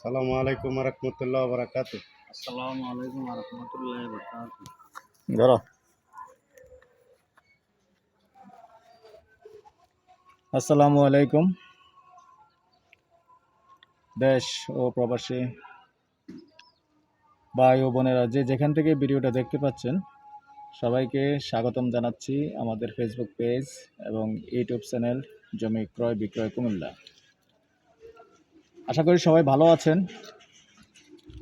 সালামু আলাইকুম রহমতুল্লাহ বরাকাত আসসালামু আলাইকুম রহমতুল্লাহ বরকাত ধরো। আসসালামু আলাইকুম। দেশ ও প্রবাসী ভাই ও বোনেরা যে যেখান থেকে ভিডিওটা দেখতে পাচ্ছেন সবাইকে স্বাগতম জানাচ্ছি আমাদের ফেসবুক পেজ এবং ইউটিউব চ্যানেল জমি ক্রয় বিক্রয় কুমিল্লা। আশা করি সবাই ভালো আছেন।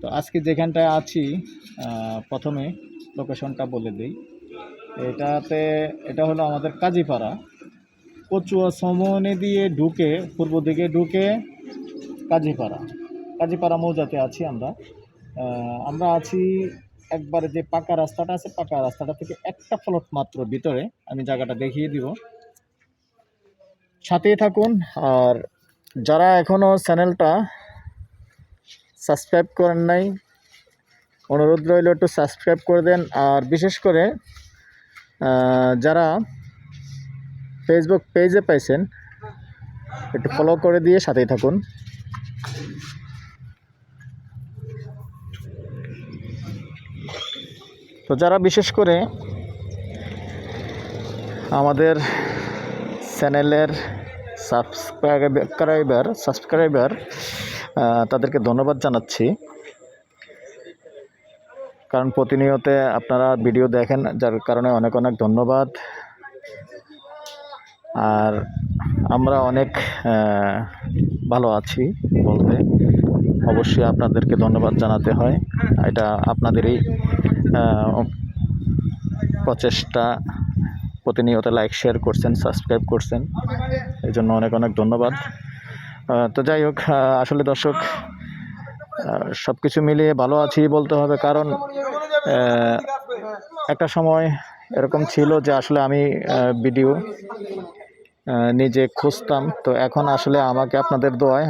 তো আজকে যেখানটায় আছি প্রথমে লোকেশনটা বলে দিই। এটাতে, এটা হলো আমাদের কাজীপাড়া। কচুয়া সমনে দিয়ে ঢুকে, পূর্ব দিকে ঢুকে কাজীপাড়া। কাজীপাড়া মৌজাতে আছি আমরা। আমরা আছি একবারে যে পাকা রাস্তাটা আছে, পাকা রাস্তাটা থেকে একটা ফলট মাত্র ভিতরে। আমি জায়গাটা দেখিয়ে দিব। সাথেই থাকুন, আর যারা এখনও চ্যানেলটা সাবস্ক্রাইব করেন নাই, অনুরোধ রইল একটু সাবস্ক্রাইব করে দেন। আর বিশেষ করে যারা ফেসবুক পেজে পাইছেন, একটু ফলো করে দিয়ে সাথেই থাকুন। তো যারা বিশেষ করে আমাদের চ্যানেলের সাবস্ক্রাইবার সাবস্ক্রাইবার তাদেরকে ধন্যবাদ জানাচ্ছি। কারণ প্রতিনিয়ত আপনারা ভিডিও দেখেন, যার কারণে অনেক অনেক ধন্যবাদ। আর আমরা অনেক ভালো আছি বলতে। অবশ্যই আপনাদেরকে ধন্যবাদ জানাতে হয়। এটা আপনাদেরই প্রচেষ্টা। প্রতিনিয়ত লাইক শেয়ার করছেন সাবস্ক্রাইব করছেন। এই জন্য অনেক অনেক ধন্যবাদ। তো যাই হোক আসলে দর্শক সব কিছু মিলিয়ে ভালো আছি বলতে হবে, কারণ একটা সময় এরকম ছিল যে আসলে আমি ভিডিও নিজে খুঁজতাম। তো এখন আসলে আমাকে আপনাদের দোয়ায়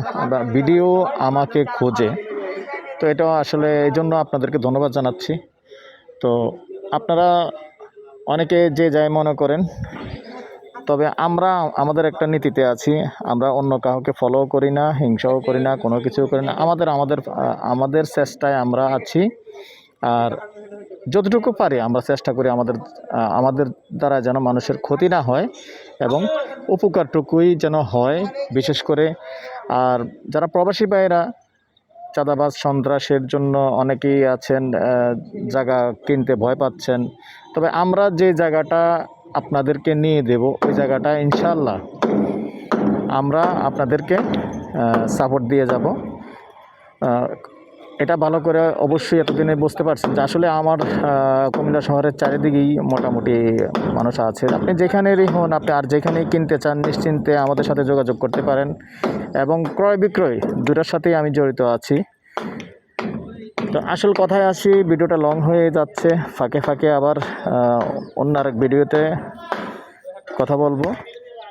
ভিডিও আমাকে খোঁজে। তো এটা আসলে এই জন্য আপনাদেরকে ধন্যবাদ জানাচ্ছি। তো আপনারা অনেকে যে যাই মনে করেন, তবে আমরা আমাদের একটা নীতিতে আছি, আমরা অন্য কাউকে ফলো করি না, হিংসাও করি না, কোনো কিছু করি না। আমাদের আমাদের আমাদের চেষ্টায় আমরা আছি, আর যতটুকু পারি আমরা চেষ্টা করি আমাদের আমাদের দ্বারা যেন মানুষের ক্ষতি না হয় এবং উপকারটুকুই যেন হয়, বিশেষ করে। আর যারা প্রবাসী ভাইয়েরা চাঁদাবাজ সন্ত্রাসের জন্য অনেকেই আছেন জায়গা কিনতে ভয় পাচ্ছেন। তবে আমরা যে জায়গাটা আপনাদেরকে নিয়ে দেব, ওই জায়গাটা ইনশাল্লাহ আমরা আপনাদেরকে সাপোর্ট দিয়ে যাব। এটা ভালো করে অবশ্যই এতদিনে বুঝতে পারছেন যে আসলে আমার কুমিল্লা শহরের চারিদিকেই মোটামুটি মানুষ আছে। আপনি যেখানেরই হন আপনি আর যেখানেই কিনতে চান নিশ্চিন্তে আমাদের সাথে যোগাযোগ করতে পারেন এবং ক্রয় বিক্রয় দুটার সাথেই আমি জড়িত আছি। তো আসল কথায় আসি, ভিডিওটা লং হয়ে যাচ্ছে, ফাঁকে ফাঁকে আবার অন্য আরেক ভিডিওতে কথা বলব।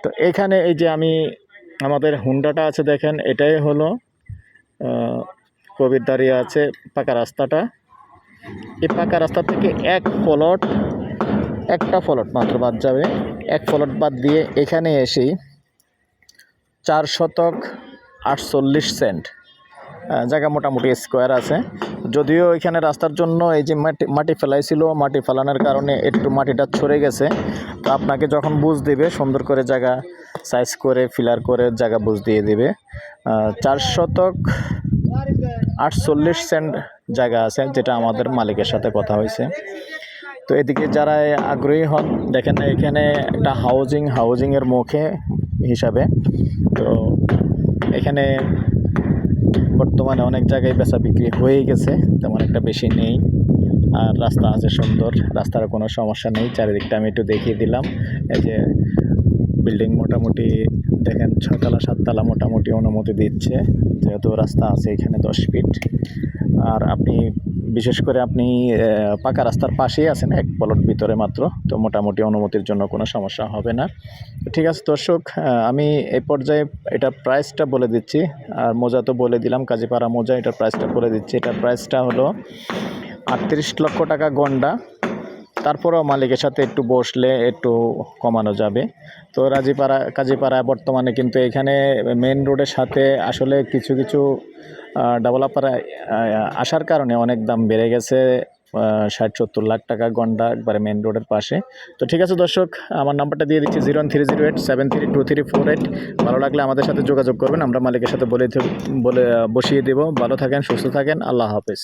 তো এখানে এই যে আমি, আমাদের হুন্ডাটা আছে দেখেন, এটাই হলো কবির দাঁড়িয়ে আছে পাকা রাস্তাটা। এই পাকা রাস্তা থেকে এক ফলট, একটা ফলট মাত্র বাদ যাবে। এক ফলট বাদ দিয়ে এখানে এসেই চার শতক আটচল্লিশ সেন্ট জায়গা মোটামুটি স্কোয়ার আছে। যদিও এখানে রাস্তার জন্য এই যে মাটি মাটি ফেলাইছিল, মাটি ফেলানোর কারণে একটু মাটিটা ছড়ে গেছে। তো আপনাকে যখন বুঝ দিবে, সুন্দর করে জায়গা সাইজ করে ফিলার করে জায়গা বুঝ দিয়ে দিবে। চার শতক আটচল্লিশ সেন্ট জায়গা আছে যেটা আমাদের মালিকের সাথে কথা হয়েছে। তো এদিকে যারা আগ্রহী হন, দেখেন এখানে একটা হাউজিং হাউজিংয়ের মুখে হিসাবে। তো এখানে বর্তমানে অনেক জায়গায় বেচা বিক্রি হয়ে গেছে, তেমন একটা বেশি নেই। আর রাস্তা আছে সুন্দর, রাস্তার কোনো সমস্যা নেই। চারিদিকটা আমি একটু দেখিয়ে দিলাম। এই যে বিল্ডিং মোটামুটি দেখেন ছতলা সাততলা মোটামুটি অনুমতি দিচ্ছে। যেহেতু রাস্তা আছে এখানে দশ ফিট। আর আপনি, বিশেষ করে আপনি পাকা রাস্তার পাশেই আছেন, এক পলট ভিতরে মাত্র। তো মোটামুটি অনুমতির জন্য কোনো সমস্যা হবে না। ঠিক আছে দর্শক আমি এই পর্যায়ে এটার প্রাইসটা বলে দিচ্ছি। আর মোজা তো বলে দিলাম, কাজীপাড়া মোজা, এটার প্রাইসটা বলে দিচ্ছি। এটার প্রাইসটা হলো আটত্রিশ লক্ষ টাকা গন্ডা। তারপরেও মালিকের সাথে একটু বসলে একটু কমানো যাবে। তো রাজিপাড়া কাজীপাড়া বর্তমানে কিন্তু এখানে মেন রোডের সাথে আসলে কিছু কিছু ডেভেলপার আসার কারণে অনেক দাম বেড়ে গেছে ষাট, সত্তর লাখ টাকা গন্ডা একবারে মেন রোডের পাশে। তো ঠিক আছে দর্শক, আমার নাম্বারটা দিয়ে দিচ্ছি zero three zero eight seven three two three four eight ভালো লাগলে আমাদের সাথে যোগাযোগ করবেন, আমরা মালিকের সাথে বলে বলে, বসিয়ে দেবো। ভালো থাকেন, সুস্থ থাকেন, আল্লাহ হাফেজ।